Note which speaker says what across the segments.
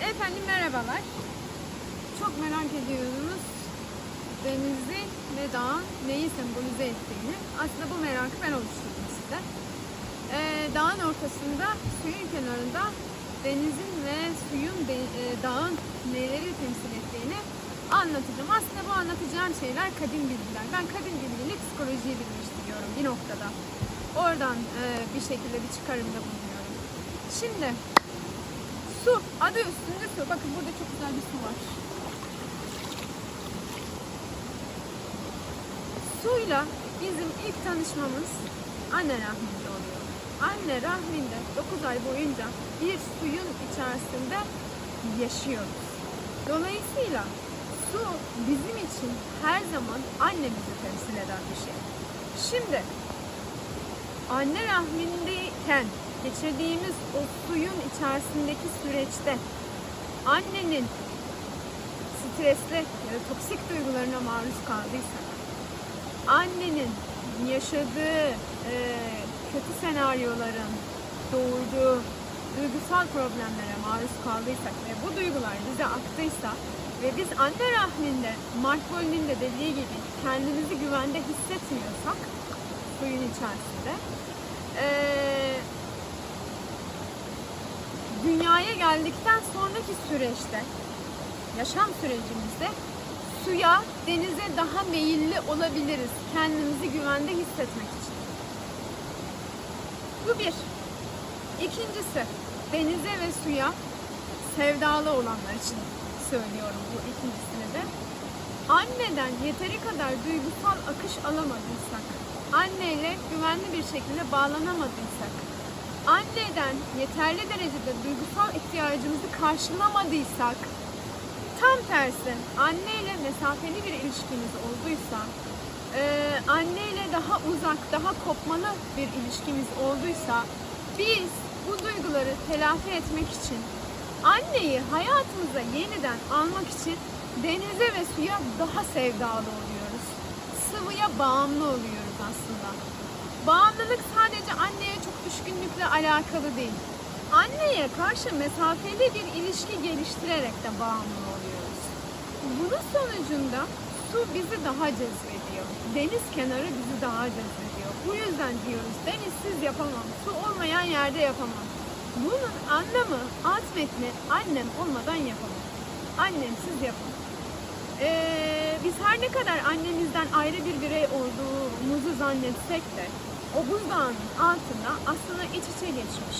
Speaker 1: Efendim merhabalar. Çok merak ediyorsunuz denizin ve dağın neyi sembolize ettiğini. Aslında bu merakı ben oluşturdum size. Ee, dağın ortasında, suyun kenarında denizin ve suyun de- e, dağın neleri temsil ettiğini anlatacağım. Aslında bu anlatacağım şeyler kadim bilgiler. Ben kadim bilgiyle psikolojiyi birleştiriyorum bir noktada. Oradan e, bir şekilde bir çıkarımda bulunuyorum. Şimdi Su. Adı üstünde su. Bakın burada çok güzel bir su var. Suyla bizim ilk tanışmamız anne rahminde oluyor. Anne rahminde 9 ay boyunca bir suyun içerisinde yaşıyoruz. Dolayısıyla su bizim için her zaman annemizi temsil eden bir şey. Şimdi anne rahmindeyken geçirdiğimiz o suyun içerisindeki süreçte annenin stresli ya da toksik duygularına maruz kaldıysak, annenin yaşadığı e, kötü senaryoların doğurduğu duygusal problemlere maruz kaldıysak ve bu duygular bize aktıysa ve biz anne rahminde, Mark Boyle'nin de dediği gibi kendimizi güvende hissetmiyorsak suyun içerisinde eee dünyaya geldikten sonraki süreçte, yaşam sürecimizde suya, denize daha meyilli olabiliriz. Kendimizi güvende hissetmek için. Bu bir. İkincisi, denize ve suya sevdalı olanlar için söylüyorum bu ikincisini de. Anneden yeteri kadar duygusal akış alamadıysak, anneyle güvenli bir şekilde bağlanamadıysak, anneden yeterli derecede duygusal ihtiyacımızı karşılamadıysak, tam tersi anneyle mesafeli bir ilişkimiz olduysa, e, anneyle daha uzak, daha kopmalı bir ilişkimiz olduysa, biz bu duyguları telafi etmek için anneyi hayatımıza yeniden almak için denize ve suya daha sevdalı oluyoruz. Sıvıya bağımlı oluyoruz aslında. Bağımlılık sadece anneye düşkünlükle alakalı değil. Anneye karşı mesafeli bir ilişki geliştirerek de bağımlı oluyoruz. Bunun sonucunda su bizi daha cezbediyor. Deniz kenarı bizi daha cezbediyor. Bu yüzden diyoruz denizsiz yapamam, su olmayan yerde yapamam. Bunun anlamı, alt annem olmadan yapamam. Annemsiz yapamam. Ee, biz her ne kadar annemizden ayrı bir birey olduğumuzu zannetsek de o buzdağının altında aslında iç içe geçmiş,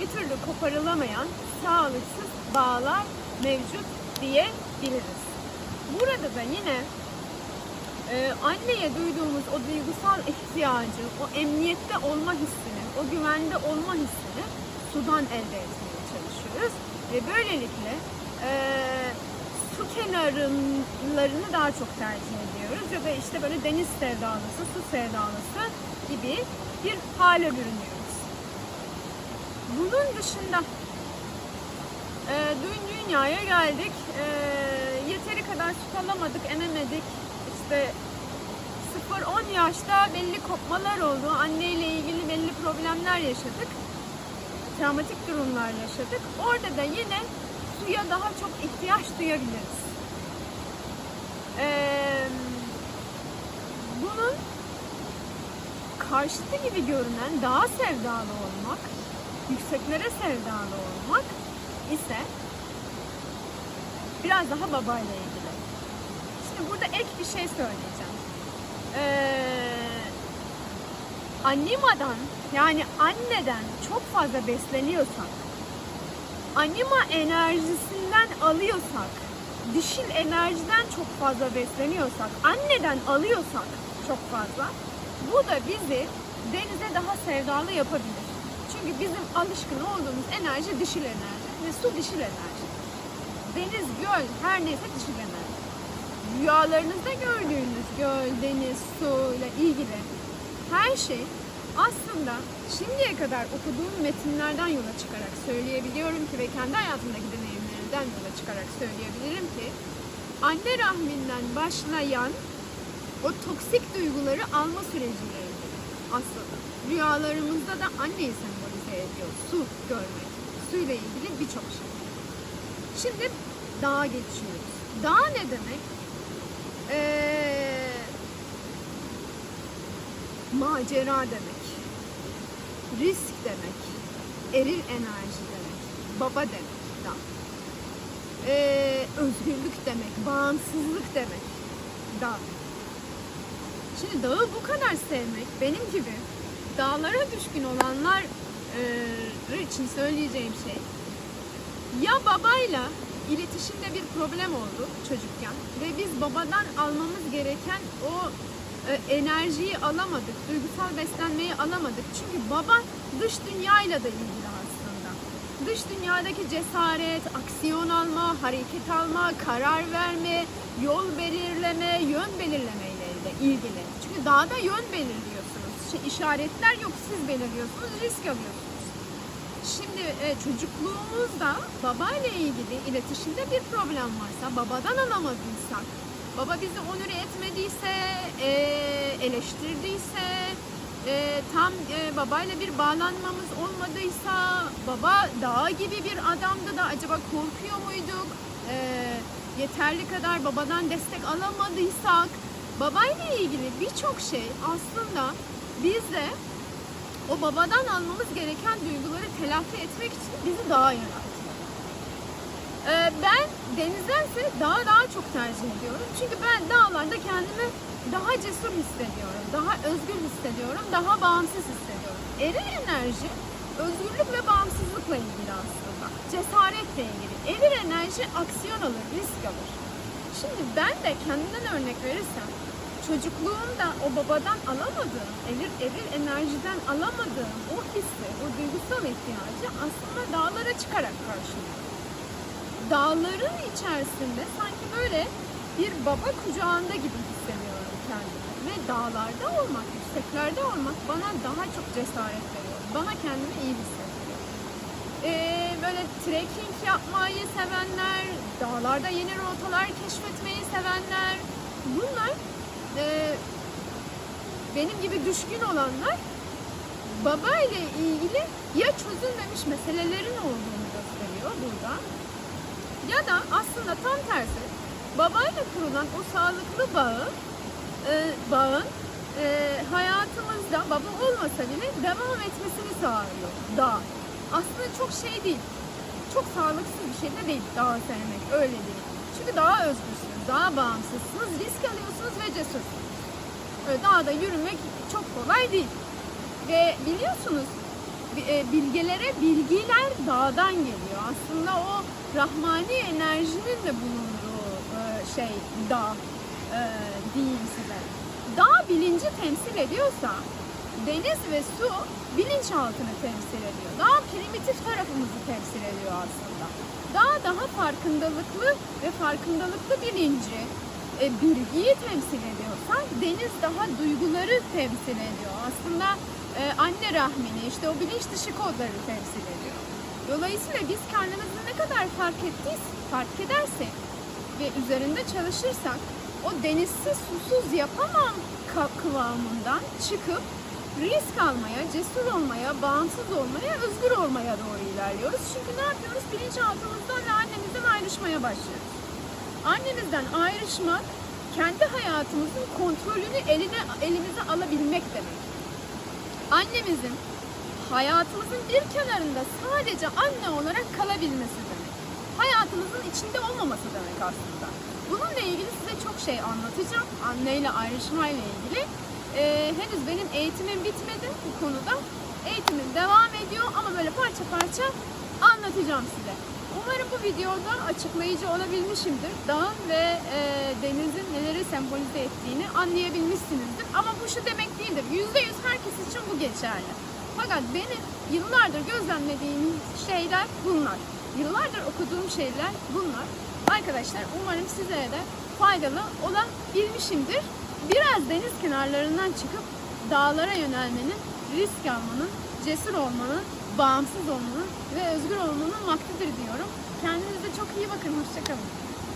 Speaker 1: bir türlü koparılamayan sağlıksız bağlar mevcut diyebiliriz. Burada da yine e, anneye duyduğumuz o duygusal ihtiyacı, o emniyette olma hissini, o güvende olma hissini sudan elde etmeye çalışıyoruz. Ve böylelikle e, su kenarlarını daha çok tercih ediyoruz. Da işte böyle deniz sevdalısı, su sevdalısı gibi bir hale bürünüyoruz. Bunun dışında e, dün dünyaya geldik. E, yeteri kadar süt alamadık, ememedik. İşte 0-10 yaşta belli kopmalar oldu. Anneyle ilgili belli problemler yaşadık. Travmatik durumlar yaşadık. Orada da yine suya daha çok ihtiyaç duyabiliriz. Ee, bunun karşıtı gibi görünen daha sevdalı olmak, yükseklere sevdalı olmak ise biraz daha babayla ilgili. Şimdi burada ek bir şey söyleyeceğim. Ee, animadan yani anneden çok fazla besleniyorsak, anima enerjisinden alıyorsak, dişil enerjiden çok fazla besleniyorsak, anneden alıyorsak çok fazla, bu da bizi denize daha sevdalı yapabilir. Çünkü bizim alışkın olduğumuz enerji dişil enerji ve su dişil enerji. Deniz, göl her neyse dişil enerji. Rüyalarınızda gördüğünüz göl, deniz, su ile ilgili her şey aslında şimdiye kadar okuduğum metinlerden yola çıkarak söyleyebiliyorum ki ve kendi hayatımdaki deneyimlerimden yola çıkarak söyleyebilirim ki anne rahminden başlayan o toksik duyguları alma süreciyle ilgili aslında. Rüyalarımızda da anneyi sembolize ediyor. Su görmek. Suyla ilgili birçok şey. Şimdi dağa geçiyoruz. Dağ ne demek? Ee, macera demek. Risk demek. Eril enerji demek. Baba demek dağ. Ee, özgürlük demek. Bağımsızlık demek. Dağ. Şimdi dağı bu kadar sevmek benim gibi dağlara düşkün olanlar e, için söyleyeceğim şey ya babayla iletişimde bir problem oldu çocukken ve biz babadan almamız gereken o e, enerjiyi alamadık, duygusal beslenmeyi alamadık. Çünkü baba dış dünyayla da ilgili aslında. Dış dünyadaki cesaret, aksiyon alma, hareket alma, karar verme, yol belirleme, yön belirlemeyle de ilgili. Çünkü dağda yön belirliyorsunuz. Şey, işaretler yok, siz belirliyorsunuz, risk alıyorsunuz. Şimdi e, çocukluğumuzda babayla ilgili iletişimde bir problem varsa, babadan alamadıysak, baba bizi onur etmediyse, e, eleştirdiyse, e, tam e, babayla bir bağlanmamız olmadıysa, baba dağ gibi bir adamdı da acaba korkuyor muyduk? E, yeterli kadar babadan destek alamadıysak, babayla ilgili birçok şey aslında bizde o babadan almamız gereken duyguları telafi etmek için bizi dağa yöneltiyor. Ee, ben denizdense dağı daha çok tercih ediyorum. Çünkü ben dağlarda kendimi daha cesur hissediyorum, daha özgür hissediyorum, daha bağımsız hissediyorum. Eril enerji özgürlük ve bağımsızlıkla ilgili aslında. Cesaretle ilgili. Eril enerji aksiyon alır, risk alır. Şimdi ben de kendimden örnek verirsem çocukluğumda o babadan alamadığım, eril, eril enerjiden alamadığım o hissi, o duygusal ihtiyacı aslında dağlara çıkarak karşılıyorum. Dağların içerisinde sanki böyle bir baba kucağında gibi hissediyorum kendimi. Ve dağlarda olmak, yükseklerde olmak bana daha çok cesaret veriyor. Bana kendimi iyi hissettiriyor. Ee, böyle trekking yapmayı sevenler, dağlarda yeni rotalar keşfetmeyi sevenler, bunlar e, benim gibi düşkün olanlar baba ile ilgili ya çözülmemiş meselelerin olduğunu gösteriyor burada ya da aslında tam tersi babayla kurulan o sağlıklı bağı e, bağın e, hayatımızda baba olmasa bile devam etmesini sağlıyor dağ. Aslında çok şey değil. Çok sağlıksız bir şey de değil dağı sevmek. Öyle değil. Çünkü daha özgürsünüz, daha bağımsızsınız, risk alıyorsunuz ve cesursunuz. Öyle dağda yürümek çok kolay değil. Ve biliyorsunuz bi- e, bilgelere bilgiler dağdan geliyor. Aslında o rahmani enerjinin de bulunduğu e, şey dağ e, diyeyim size. Dağ bilinci temsil ediyorsa deniz ve su bilinçaltını temsil ediyor. Dağ primitif tarafımızı temsil ediyor aslında. Dağ daha farkındalıklı ve farkındalıklı bilinci, e, bilgiyi temsil ediyorsa deniz daha duyguları temsil ediyor. Aslında e, anne rahmini, işte o bilinç dışı kodları temsil ediyor. Dolayısıyla biz kendimizi ne kadar fark ettiyiz, fark edersek ve üzerinde çalışırsak o denizsiz susuz yapamam kıvamından çıkıp risk almaya, cesur olmaya, bağımsız olmaya, özgür olmaya doğru ilerliyoruz. Çünkü ne yapıyoruz? Bilinçaltımızdan ve annemizden ayrışmaya başlıyoruz. Annemizden ayrışmak, kendi hayatımızın kontrolünü eline elimize alabilmek demek. Annemizin hayatımızın bir kenarında sadece anne olarak kalabilmesi demek. Hayatımızın içinde olmaması demek aslında. Bununla ilgili size çok şey anlatacağım. Anneyle ayrışmayla ilgili. Ee, henüz benim eğitimim bitmedi bu konuda. Eğitimim devam ediyor ama böyle parça parça anlatacağım size. Umarım bu videoda açıklayıcı olabilmişimdir. Dağın ve e, denizin neleri sembolize ettiğini anlayabilmişsinizdir. Ama bu şu demek değildir. Yüzde yüz herkes için bu geçerli. Fakat benim yıllardır gözlemlediğim şeyler bunlar. Yıllardır okuduğum şeyler bunlar. Arkadaşlar umarım sizlere de faydalı olabilmişimdir. Biraz deniz kenarlarından çıkıp dağlara yönelmenin, risk almanın, cesur olmanın, bağımsız olmanın ve özgür olmanın vaktidir diyorum. Kendinize çok iyi bakın. Hoşçakalın.